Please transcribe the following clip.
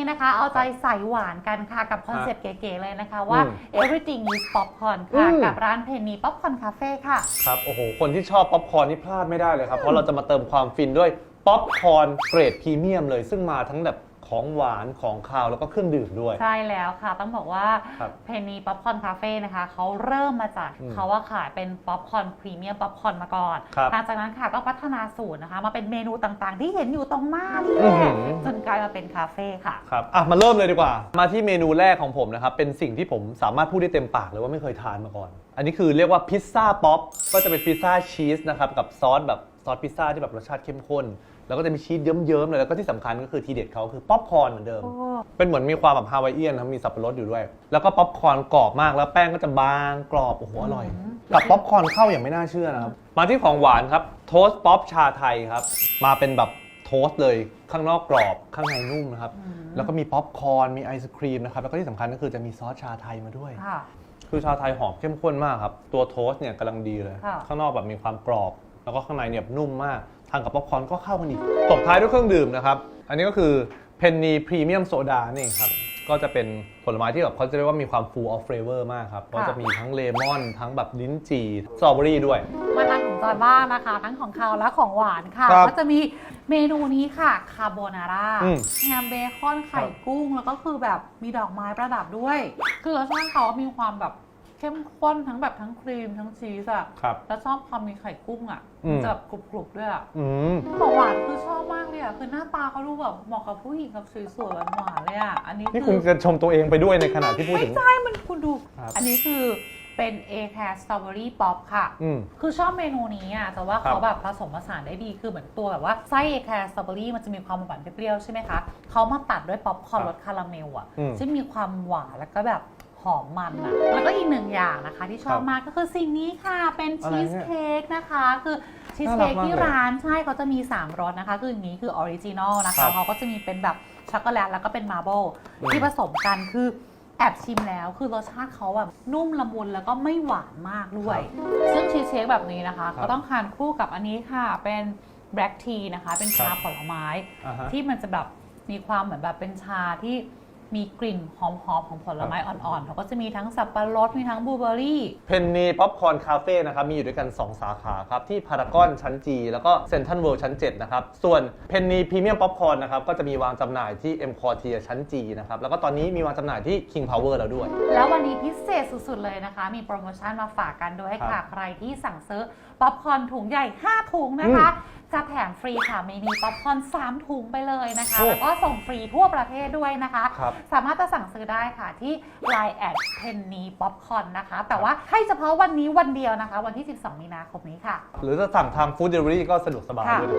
นี้นะคะ เอาใจใส่หวานกันค่ะ กับคอนเซ็ปต์เก๋ๆเลยนะคะว่าอืม everything is popcorn อืค่ะมกับร้านเพนนีป๊อปคอนคาเฟ่ค่ะ ครับ โอ้โห คนที่ชอบป๊อปคอร์นนี่พลาดไม่ได้เลยครับ เพราะเราจะมาเติมความฟินด้วยป๊อปคอร์นเกรดพรีเมียมเลย ซึ่งมาทั้งแบบ ของหวานของคาวแล้วก็เครื่องดื่มด้วย ใช่แล้วค่ะ ต้องบอกว่าครับเพนนีป๊อปคอนคาเฟ่นะคะเขาเริ่มมาจากอืมเขาว่าขายเป็นป๊อปคอนพรีเมียมป๊อปคอนมาก่อนครับหลังจากนั้นค่ะก็พัฒนาสูตรนะคะ มาเป็นเมนูต่างๆ ที่เห็นอยู่ตรงหน้านี่แหอื้อละหือ จนกลายมาเป็นคาเฟ่ค่ะ ครับอะมาเริ่มเลยดีกว่า มาที่เมนูแรกของผมนะครับ เป็นสิ่งที่ผมสามารถพูดได้เต็มปากเลยว่าไม่เคยทานมาก่อน อันนี้คือเรียกว่าพิซซ่าป๊อป ก็จะเป็นพิซซ่าชีสนะครับ กับซอสแบบซอสพิซซ่าที่แบบรสชาติเข้มข้น แล้วก็จะมีชีสเยิ้มๆเลยแล้วก็ที่สำคัญก็คือทีเด็ดเขาคือป๊อปคอร์นเหมือนเดิมโอ้เป็นเหมือนมีความแบบฮาวายเอียนครับมีสับปะรดอยู่ด้วย แล้วก็ป๊อปคอร์นกรอบมากแล้วแป้งก็จะบางกรอบโอ้โหอร่อย กับป๊อปคอร์นเข้าอย่างไม่น่าเชื่อนะครับมาที่ของหวานครับโทสต์ป๊อปชาไทยครับมาเป็นแบบโทสต์เลยข้างนอกกรอบข้างในนุ่มนะครับแล้วก็มีป๊อปคอร์นมีไอศครีมนะครับแล้วก็ที่สำคัญก็คือจะมีซอสชาไทยมาด้วย ค่ะ คือชาไทยหอมเข้มข้นมากครับ ตัวโทสต์เนี่ยกำลังดีเลย ค่ะ ข้างนอกแบบมีความกรอบ แล้วก็ข้างในเนี่ยนุ่มมาก ทานกับป๊อปคอร์นก็เข้ากันอีกตบท้ายด้วยเครื่องดื่มนะครับ อันนี้ก็คือเพนนีพรีเมียมโซดานี่เองครับ ก็จะเป็นผลไม้ที่แบบเขาจะเรียกว่ามีความ full of flavor มากครับ ก็จะมีทั้งเลมอน ทั้งแบบลิ้นจี่สตรอเบอรี่ด้วย มาทางของจอยบ้างนะคะ ทั้งของคาวและของหวานค่ะ ครับก็จะมีเมนูนี้ค่ะคาโบนาร่าอืมแฮมเบคอนไข่ครับกุ้ง แล้วก็คือแบบมีดอกไม้ประดับด้วย คือรสชาติเขามีความแบบ เข้มข้นทั้งแบบทั้งครีมทั้งชีสอะครับ แล้วชอบความมีไข่กุ้งอะอืม มันจะแบบกรุบๆด้วยอะอืม ของหวานคือชอบมากเลยอะคือหน้าตาเขาดูแบบเหมาะกับผู้หญิงกับสวยๆหวานๆเลยอะอันนี้นี่คืคุณอจะชมตัวเองไปด้วยในขณะที่พูดถึงใช่มันคุณดู ครับ อันนี้คือเป็น A c a r Strawberry Pop ค่ะ อืม คือชอบเมนูนี้อะ แต่ว่าครับเขาแบบผสมผสานได้ดี คือเหมือนตัวแบบว่าไส้เอแคร์สตรอเบอรี่มันจะมีความหวานเปรี้ยวๆใช่ไหมคะ เขามาตัดด้วยป๊อปคอร์นครับรสคาราเมลอะ อืมซึ่งมีความหวานแล้วก็แบบ หอมมันอะแล้วก็อีกหนึ่งอย่างนะคะที่ชอบครับมากก็คือสิ่งนี้ค่ะเป็นอะไรชีเนี่สยเค้กนะคะ คือชีสน่ารัเค้กกมากที่เลยร้านใช่เขาจะมี 3รสนะคะ คืออย่างนี้คือออริจินอลนะครัคะบเขาก็จะมีเป็นแบบช็อกโกแลตแล้วก็เป็นมาร์เบลอืม ที่ผสมกันคือแอบชิมแล้ว คือรสชาติเขาแบบนุ่มละมุนแล้วก็ไม่หวานมากด้วย ซึ่งชีสเค้กแบบนี้นะคะ ครับก็ต้องทานคู่กับอันนี้ค่ะเป็นแบล็กทีนะคะ เป็นชาครับ ผลไม้ อ่าฮะ ที่มันจะแบบมีความเหมือนแบบเป็นชาที่ มีกลิ่นหอมๆของผลไม้อ่อนๆเขาก็จะมีทั้งสับปะรดมีทั้งบลูเบอร์รี่ เพนนีป๊อปคอร์นคาเฟ่นะครับมีอยู่ด้วยกัน 2 สาขาครับที่พารากอนชั้น G แล้วก็เซ็นทรัลเวิลด์ชั้น 7 นะครับ ส่วนเพนนีพรีเมียมป๊อปคอร์นนะครับก็จะมีวางจำหน่ายที่ M c o r t i e r ชั้น G นะครับแล้วก็ตอนนี้มีวางจำหน่ายที่ King Power แล้วด้วย แล้ววันนี้พิเศษสุดๆเลยนะคะ มีโปรโมชั่นมาฝากกันด้วยครัค่ะบใครที่สั่งซื้อป๊อปคอร์นถุงใหญ่ 5 ถุงนะคะ จะแถมฟรีค่ะมินิป๊อปคอร์น3ถุงไปเลยนะคะโอ้แล้วก็ส่งฟรีทั่วประเทศด้วยนะคะ ครับ สามารถจะสั่งซื้อได้ค่ะที่ Line แอดเพนนีป๊อปคอร์นนะคะ แต่ว่าให้เฉพาะวันนี้วันเดียวนะคะ วันที่ 12 มีนาคมนี้ค่ะ หรือจะสั่งทางฟู้ดเดลิเวอรี่ก็สะดวกสบายค่ะ ด้วยนะ